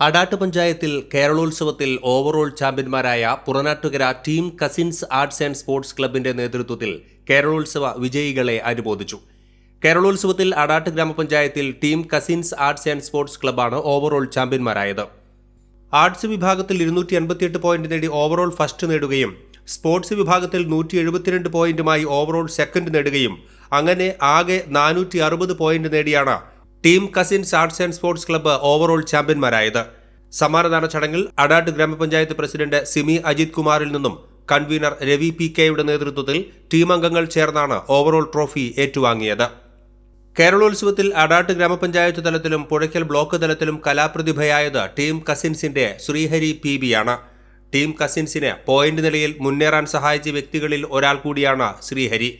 അടാട്ട് പഞ്ചായത്തിൽ കേരളോത്സവത്തിൽ ഓവറോൾ ചാമ്പ്യന്മാരായ Puranattukara team cousins arts and sports ക്ലബിന്റെ നേതൃത്വത്തിൽ കേരളോത്സവ വിജയികളെ അനുമോദിച്ചു. കേരളോത്സവത്തിൽ അടാട്ട് ഗ്രാമപഞ്ചായത്തിൽ team cousins arts and sports ക്ലബ്ബാണ് overall ചാമ്പ്യന്മാരായത്. ആർട്സ് വിഭാഗത്തിൽ ഇരുന്നൂറ്റി അൻപത്തിയെട്ട് പോയിന്റ് നേടി ഓവറോൾ ഫസ്റ്റ് നേടുകയും സ്പോർട്സ് വിഭാഗത്തിൽ നൂറ്റി എഴുപത്തിരണ്ട് പോയിന്റുമായി ഓവറോൾ സെക്കൻഡ് നേടുകയും അങ്ങനെ ആകെ നാനൂറ്റി അറുപത് പോയിന്റ് നേടിയാണ് team cousins arts and sports club overall ചാമ്പ്യന്മാരായത്. സമ്മാനദാന ചടങ്ങിൽ അടാട്ട് ഗ്രാമപഞ്ചായത്ത് പ്രസിഡന്റ് സിമി അജിത് കുമാറിൽ നിന്നും കൺവീനർ രവി പി കെയുടെ നേതൃത്വത്തിൽ ടീം അംഗങ്ങൾ ചേർന്നാണ് ഓവറോൾ ട്രോഫി ഏറ്റുവാങ്ങിയത്. കേരളോത്സവത്തിൽ അടാട്ട് ഗ്രാമപഞ്ചായത്ത് തലത്തിലും പുഴയ്ക്കൽ ബ്ലോക്ക് തലത്തിലും കലാപ്രതിഭയായത് ടീം കസിൻസിന്റെ ശ്രീഹരി പി ബിയാണ് ടീം കസിൻസിന് പോയിന്റ് നിലയിൽ മുന്നേറാൻ സഹായിച്ച വ്യക്തികളിൽ ഒരാൾ കൂടിയാണ് ശ്രീഹരി.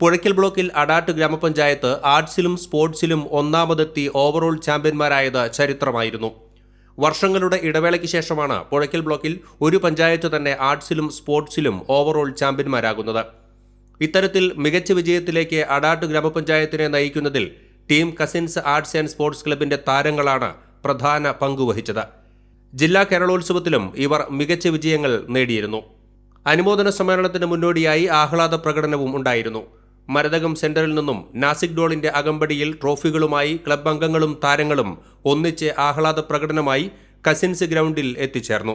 പുഴയ്ക്കൽ ബ്ലോക്കിൽ അടാട്ട് ഗ്രാമപഞ്ചായത്ത് ആർട്സിലും സ്പോർട്സിലും ഒന്നാമതെത്തി ഓവറോൾ ചാമ്പ്യന്മാരായത് ചരിത്രമായിരുന്നു. വർഷങ്ങളുടെ ഇടവേളയ്ക്ക് ശേഷമാണ് പുഴയ്ക്കൽ ബ്ലോക്കിൽ ഒരു പഞ്ചായത്ത് തന്നെ ആർട്സിലും സ്പോർട്സിലും ഓവറോൾ ചാമ്പ്യന്മാരാകുന്നത്. ഇത്തരത്തിൽ മികച്ച വിജയത്തിലേക്ക് അടാട്ട് ഗ്രാമപഞ്ചായത്തിനെ നയിക്കുന്നതിൽ team cousins arts and sports ക്ലബിന്റെ താരങ്ങളാണ് പ്രധാന പങ്കുവഹിച്ചത് ജില്ലാ കേരളോത്സവത്തിലും ഇവർ മികച്ച വിജയങ്ങൾ നേടിയിരുന്നു. അനുമോദന സമ്മേളനത്തിന് മുന്നോടിയായി ആഹ്ലാദ പ്രകടനവും ഉണ്ടായിരുന്നു. മരതകം സെന്ററിൽ നിന്നും നാസിക് ഡോളിന്റെ അകമ്പടിയിൽ ട്രോഫികളുമായി ക്ലബ് അംഗങ്ങളും താരങ്ങളും ഒന്നിച്ച് ആഹ്ലാദ പ്രകടനമായി കസിൻസ് ഗ്രൗണ്ടിൽ എത്തിച്ചേർന്നു.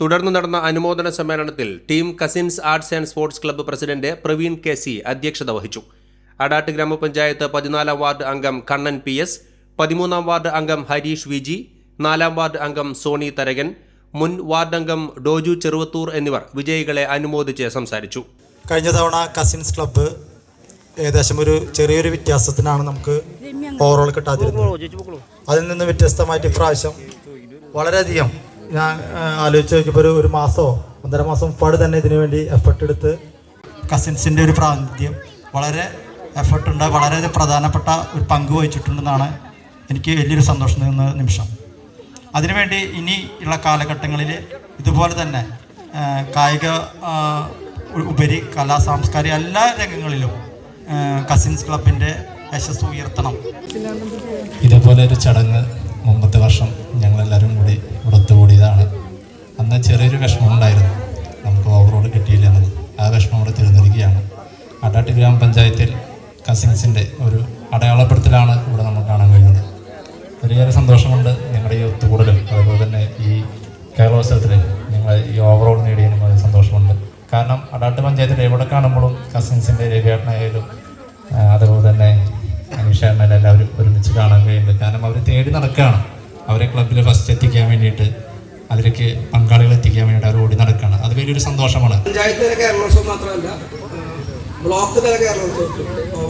തുടർന്ന് നടന്ന അനുമോദന സമ്മേളനത്തിൽ team cousins arts and sports club president Praveen K C അധ്യക്ഷത വഹിച്ചു. അടാട്ട് ഗ്രാമപഞ്ചായത്ത് പതിനാലാം വാർഡ് അംഗം കണ്ണൻ പി എസ് പതിമൂന്നാം വാർഡ് അംഗം ഹരീഷ് വി ജി നാലാം വാർഡ് അംഗം സോണി തരകൻ മുൻ വാർഡ് അംഗം ഡോജു ചെറുവത്തൂർ എന്നിവർ വിജയികളെ അനുമോദിച്ച് സംസാരിച്ചു. കഴിഞ്ഞ തവണ കസിൻസ് ക്ലബ്ബ് ഏകദേശം ഒരു ചെറിയൊരു വ്യത്യാസത്തിനാണ് നമുക്ക് ഓവറോൾ കിട്ടാതിരുന്നത്. അതിൽ നിന്ന് വ്യത്യസ്തമായിട്ട് ഇപ്രാവശ്യം വളരെയധികം ഞാൻ ആലോചിച്ച് നോക്കിയപ്പോൾ ഒരു ഒരു മാസമോ ഒന്നര മാസം പാട് തന്നെ ഇതിനു വേണ്ടി എഫർട്ട് എടുത്ത് കസിൻസിന്റെ ഒരു പ്രാതിനിധ്യം. വളരെ എഫർട്ട് ഉണ്ട്. വളരെ പ്രധാനപ്പെട്ട ഒരു പങ്ക് വഹിച്ചിട്ടുണ്ടെന്നാണ് എനിക്ക് വലിയൊരു സന്തോഷം നിന്ന നിമിഷം. അതിനുവേണ്ടി ഇനി കാലഘട്ടങ്ങളിൽ ഇതുപോലെ തന്നെ കായിക ഉപരി കലാ സാംസ്കാരിക എല്ലാ രംഗങ്ങളിലും കസിൻസ് ക്ലബിന്റെ യശസ് ഉയർത്തണം. ഇതേപോലെ ഒരു ചടങ്ങ് മുമ്പത്തെ വർഷം ഞങ്ങളെല്ലാവരും കൂടി ഇവിടെ അന്ന് ചെറിയൊരു വിഷമം ഉണ്ടായിരുന്നു. നമുക്ക് ഓവറോൾ കിട്ടിയില്ലെന്നത് ആ വിഷമം ഇവിടെ തിരുന്നിരിക്കുകയാണ്. അടാട്ട് ഗ്രാമപഞ്ചായത്തിൽ കസിൻസിന്റെ ഒരു അടയാളപ്പെടുത്തലാണ് ഇവിടെ നമുക്ക് കാണാൻ കഴിയുന്നത്. വലിയൊരു സന്തോഷമുണ്ട് ഞങ്ങളുടെ ഈ ഒത്തുകൂടലും. അതുപോലെ തന്നെ ഈ കേരളോത്സവത്തിൽ നിങ്ങൾ ഈ ഓവറോഡ് നേടിയതിനും വളരെ സന്തോഷമുണ്ട്. കാരണം അടാട്ട് പഞ്ചായത്തിൽ എവിടെ കാണുമ്പോഴും കസിൻസിന്റെ രവിയാട്ടനായാലും അതുപോലെ തന്നെ അനീഷേട്ടനായാലും എല്ലാവരും ഒരുമിച്ച് കാണാൻ കഴിയുന്നത്. കാരണം അവർ തേടി നടക്കുകയാണ്. അവരെ ക്ലബ്ബിൽ ഫസ്റ്റ് എത്തിക്കാൻ വേണ്ടിയിട്ട് അതിലേക്ക് പങ്കാളികൾ എത്തിക്കാൻ വേണ്ടിയിട്ട് അവർ ഓടി നടക്കുകയാണ്. അത് വലിയൊരു സന്തോഷമാണ്. പഞ്ചായത്ത് തല കേരളോത്സവം മാത്രമല്ല ബ്ലോക്ക് തല ഇപ്പോൾ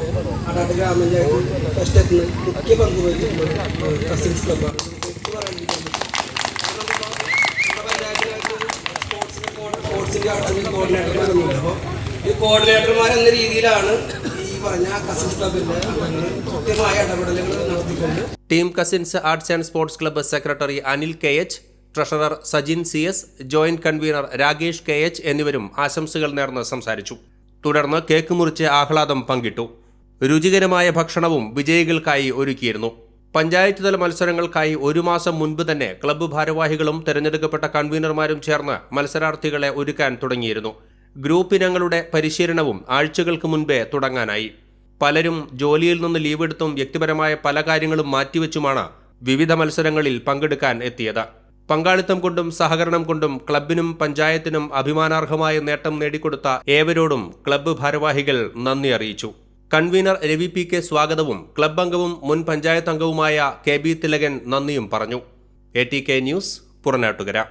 അടാട്ട് ഗ്രാമപഞ്ചായത്ത് ഫസ്റ്റ് എത്തുന്ന മുഖ്യ പങ്ക് വഹിച്ചിട്ടുള്ള കസിൻസ് ക്ലബ്ബാണ് സ്പോർട്സിന്റെ കോർഡിനേറ്റർമാരൊന്നുമില്ല അപ്പോൾ ഈ കോർഡിനേറ്റർമാർ എന്ന രീതിയിലാണ് പറഞ്ഞ നടത്തിക്കൊണ്ട് team cousins arts and sports club secretary Anil K H treasurer Sajin C S joint convener Rakesh K H എന്നിവരും ആശംസകൾ നേർന്ന് സംസാരിച്ചു. തുടർന്ന് കേക്ക് മുറിച്ച് ആഹ്ലാദം പങ്കിട്ടു. രുചികരമായ ഭക്ഷണവും വിജയികൾക്കായി ഒരുക്കിയിരുന്നു. പഞ്ചായത്ത് തല മത്സരങ്ങൾക്കായി ഒരു മാസം മുൻപ് തന്നെ ക്ലബ്ബ് ഭാരവാഹികളും തെരഞ്ഞെടുക്കപ്പെട്ട കൺവീനർമാരും ചേർന്ന് മത്സരാർത്ഥികളെ ഒരുക്കാൻ തുടങ്ങിയിരുന്നു. ഗ്രൂപ്പ് ഇനങ്ങളുടെ പരിശീലനവും ആഴ്ചകൾക്ക് മുൻപേ തുടങ്ങാനായി. പലരും ജോലിയിൽ നിന്ന് ലീവ് എടുത്തും വ്യക്തിപരമായ പല കാര്യങ്ങളും മാറ്റിവെച്ചുമാണ് വിവിധ മത്സരങ്ങളിൽ പങ്കെടുക്കാൻ എത്തിയത്. പങ്കാളിത്തം കൊണ്ടും സഹകരണം കൊണ്ടും ക്ലബിനും പഞ്ചായത്തിനും അഭിമാനാർഹമായ നേട്ടം നേടിക്കൊടുത്ത ഏവരോടും ക്ലബ്ബ് ഭാരവാഹികൾ നന്ദി അറിയിച്ചു. കൺവീനർ രവി പി കെ സ്വാഗതവും ക്ലബ് അംഗവും മുൻ പഞ്ചായത്ത് അംഗവുമായ കെ ബി തിലകൻ നന്ദിയും പറഞ്ഞു. A T K news Puranattukara.